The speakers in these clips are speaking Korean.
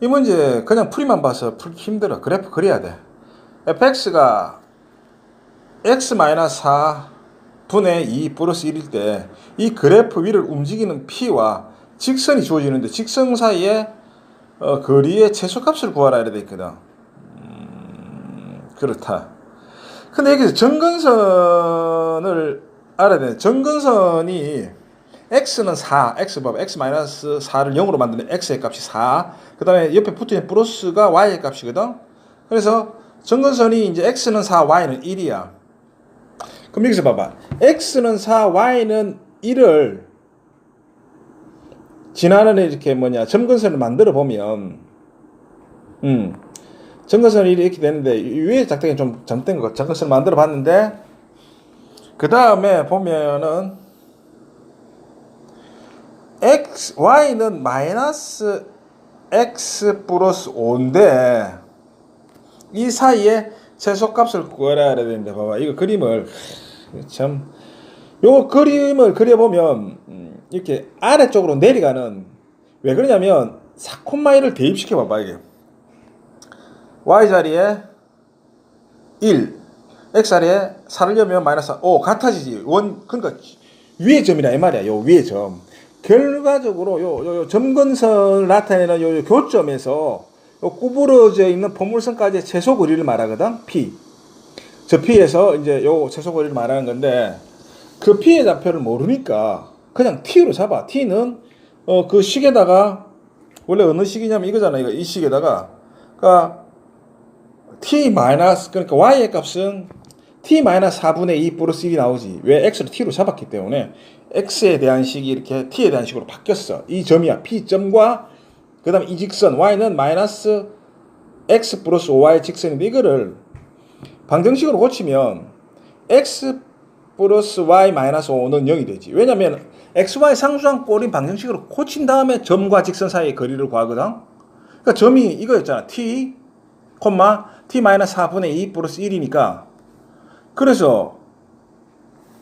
이 문제 그냥 풀이만 봐서 풀기 힘들어. 그래프 그려야 돼. fx가 x-4 분의 2 플러스 1일 때 이 그래프 위를 움직이는 p와 직선이 주어지는데 직선 사이에 어, 거리의 최소값을 구하라 이래 돼 있거든. 음, 그렇다. 근데 여기서 정근선을 알아야 돼. 정근선이 x는 4, x 봐봐. x 마이너스 4를 0으로 만드는 x의 값이 4. 그 다음에 옆에 붙어있는 플러스가 y의 값이거든. 그래서 정근선이 이제 x는 4, y는 1이야. 그럼 여기서 봐봐. x는 4, y는 1을 지나는 이렇게 뭐냐 점근선을 만들어 보면 음 점근선이 이렇게 되는데 위에 작동이 좀 잘못된 거 점근선을 만들어 봤는데 그 다음에 보면은 x y는 마이너스 x 플러스 5인데 이 사이에 최소값을 구해라 해야 되는데 봐봐. 이거 그림을 참요 그림을 그려보면 음, 이렇게 아래쪽으로 내려가는 왜 그러냐면 4콤마이를 대입시켜 봐봐 이게. y 자리에 1 x 자리에 4를 넣으면 마이너스 5 같아지지. 원 그러니까 위의 점이라 이 말이야. 요 위의 점 결과적으로 요, 요, 요 점근선을 나타내는 요, 요 교점에서 요 구부러져 있는 포물선까지의 최소 거리를 말하거든 p 저 p에서 이제 요 최소 거리를 말하는 건데 그 P의 좌표를 모르니까 그냥 T로 잡아. T는 어 그 식에다가 원래 어느 식이냐면 이거잖아. 이거 이 식에다가 그러니까 T 마이너스 그러니까 Y의 값은 T 마이너스 4분의 2 플러스 1이 나오지. 왜 X를 T로 잡았기 때문에 X에 대한 식이 이렇게 T에 대한 식으로 바뀌었어. 이 점이야. P점과 그 다음에 이 직선 Y는 마이너스 X 플러스 5Y 직선인데 이거를 방정식으로 고치면 X 플러스 y 마이너스 5는 0이 되지. 왜냐면 xy 상수항 꼴인 방정식으로 고친 다음에 점과 직선 사이의 거리를 구하거든. 그러니까 점이 이거였잖아. t, 콤마 t 마이너스 4분의 2 플러스 1이니까 그래서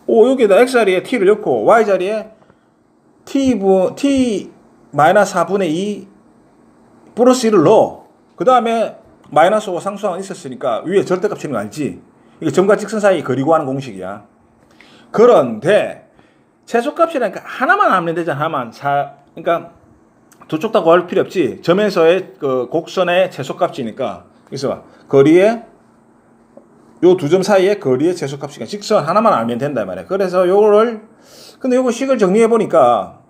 오 여기에다 x 자리에 t를 넣고 y 자리에 t 마이너스 4분의 2 플러스 1을 넣어. 그 다음에 마이너스 5 상수항은 있었으니까 위에 절대값 치는 거 알지? 이게 점과 직선 사이 거리 구하는 공식이야. 그런데 최소값이라니까 하나만 하면 되잖아 하나만 사 그러니까 두 쪽 다 구할 필요 없지 점에서의 그 곡선의 최소값이니까 그래서 거리에 요 두 점 사이의 거리의 최소값이니까 직선 하나만 알면 된다 말이야 그래서 요거를 근데 요거 식을 정리해 보니까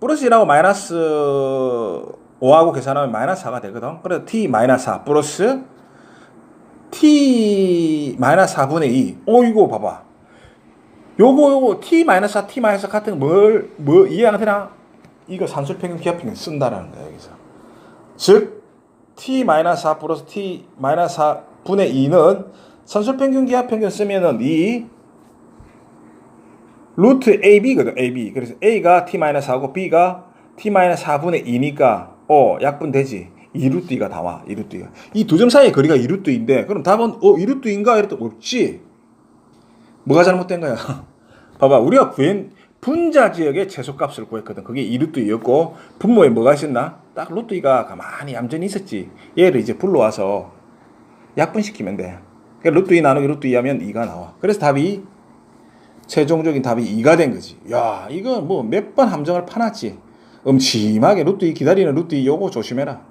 플러스 1하고 마이너스 5하고 계산하면 마이너스 4가 되거든 그래서 t 마이너스 4 플러스 t 마이너스 4분의 2 오, 이거 봐봐 요거 요거 t 마이너스 4 t 마이너스 같은 걸뭐 이해 안 되나? 이거 산술평균 기하평균 쓴다라는 거야 여기서. 즉 t 마이너스 4 플러스 t 마이너스 4 분의 2는 산술 평균 기하평균 쓰면은 이 루트 ab거든 ab. 그래서 a가 t 마이너스 4고 b가 t 마이너스 4분의 2니까 어 약분되지. 2루트 2가 나와. 2루트 2가. 이 두 점 사이의 거리가 2루트 2인데 그럼 답은 어 2루트 2인가 이랬더니 없지. 뭐가 잘못된 거야? 봐봐, 우리가 구한 분자 지역의 최소값을 구했거든. 그게 2루트이었고 분모에 뭐가 있었나? 딱 루트이가 가만히 얌전히 있었지. 얘를 이제 불러와서 약분시키면 돼. 그러니까 루트 2 나누기 루트 2 하면 2가 나와. 그래서 답이 최종적인 답이 2가 된 거지. 야, 이거 뭐 몇 번 함정을 파놨지. 음침하게 루트 2 기다리는 루트 2 요거 조심해라.